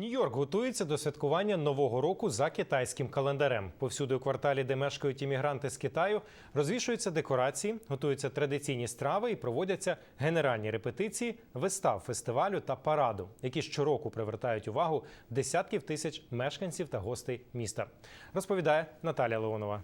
Нью-Йорк готується до святкування нового року за китайським календарем. Повсюди у кварталі, де мешкають іммігранти з Китаю, розвішуються декорації, готуються традиційні страви і проводяться генеральні репетиції вистав фестивалю та параду, які щороку привертають увагу десятків тисяч мешканців та гостей міста. Розповідає Наталія Леонова.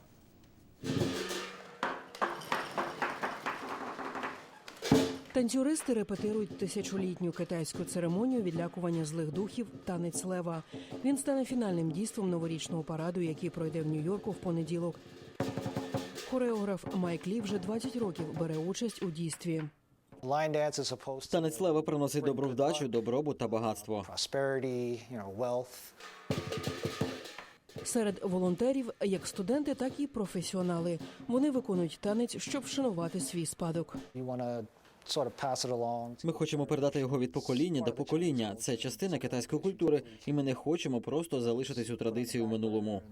Танцюристи репетирують тисячолітню китайську церемонію відлякування злих духів танець лева. Він стане фінальним дійством новорічного параду, який пройде в Нью-Йорку в понеділок. Хореограф Майк Лі вже 20 років бере участь у дійстві. Танець лева приносить добру вдачу, добробут та багатство. Серед волонтерів як студенти, так і професіонали. Вони виконують танець, щоб вшанувати свій спадок. Ми хочемо передати його від покоління до покоління. Це частина китайської культури, і ми не хочемо просто залишити цю традицію у минулому.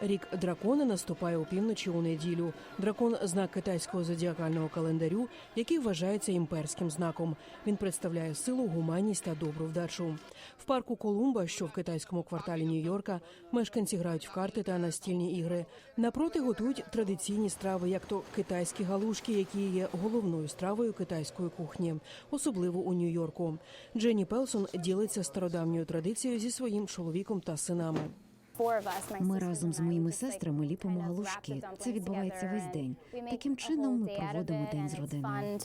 Рік дракона наступає опівночі у неділю. Дракон знак китайського зодіакального календарю, який вважається імперським знаком. Він представляє силу, гуманність та добру вдачу. В парку Колумба, що в китайському кварталі Нью-Йорка, мешканці грають в карти та настільні ігри. Напроти готують традиційні страви, як то китайські галушки, які є головною стравою китайської кухні, особливо у Нью-Йорку. Дженні Пелсон ділиться стародавньою традицією зі своїм чоловіком та синами. Ми разом з моїми сестрами ліпимо галушки. Це відбувається весь день. Таким чином ми проводимо день з родиною.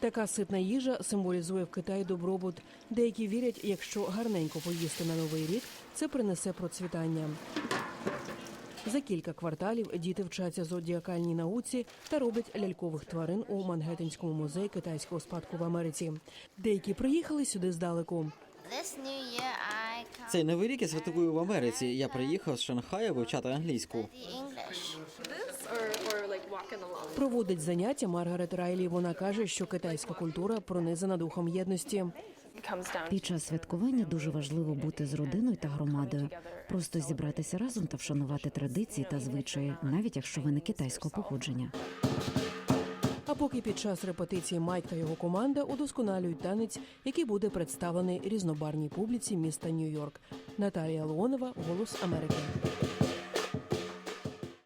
Така ситна їжа символізує в Китаї добробут. Деякі вірять, якщо гарненько поїсти на новий рік, це принесе процвітання. За кілька кварталів діти вчаться зодіакальній науці та роблять лялькових тварин у Мангеттенському музеї китайського спадку в Америці. Деякі приїхали сюди здалеку. Цей новий рік я святкую в Америці. Я приїхав з Шанхая вивчати англійську. Проводить заняття Маргарет Райлі. Вона каже, що китайська культура пронизана духом єдності. Під час святкування дуже важливо бути з родиною та громадою, просто зібратися разом та вшанувати традиції та звичаї, навіть якщо ви не китайського походження. А поки під час репетиції Майк та його команда удосконалюють танець, який буде представлений різнобарній публіці міста Нью-Йорк. Наталія Леонова, Голос Америки.